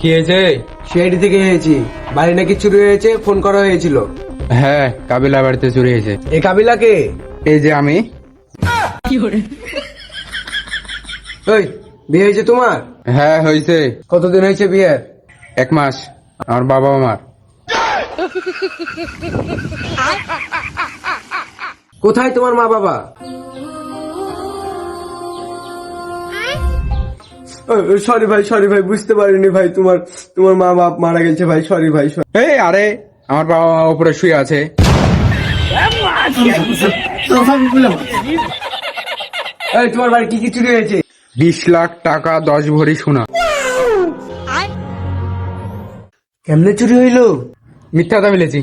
কি হয়েছে? সিআইডি থেকে এসেছি। বাড়ি নাকি চুরি হয়েছে ফোন করা হয়েছিল। হ্যাঁ কাবিলা বাড়িতে চুরি হয়েছে। এই কাবিলাকে এই যে আমি। ওই বিয়ে হয়েছে তোমার? হ্যাঁ হয়েছে। কতদিন হয়েছে বিয়ের এক মাস আমার বাবা আমার কোথায় তোমার মা বাবা সরি ভাই সরি ভাই বুঝতে পারিনি ভাই তোমার তোমার মা বাপ মারা গেছে ভাই সরি ভাই এই আরে আমার বাবা মা উপরে শুয়ে আছে। এই তোমার বাড়ি কি কি চুরি হয়েছে? বিশ লাখ টাকা দশ ভরি সোনা। কেমনে চুরি হইল? মিথ্যা কথা বলেছি।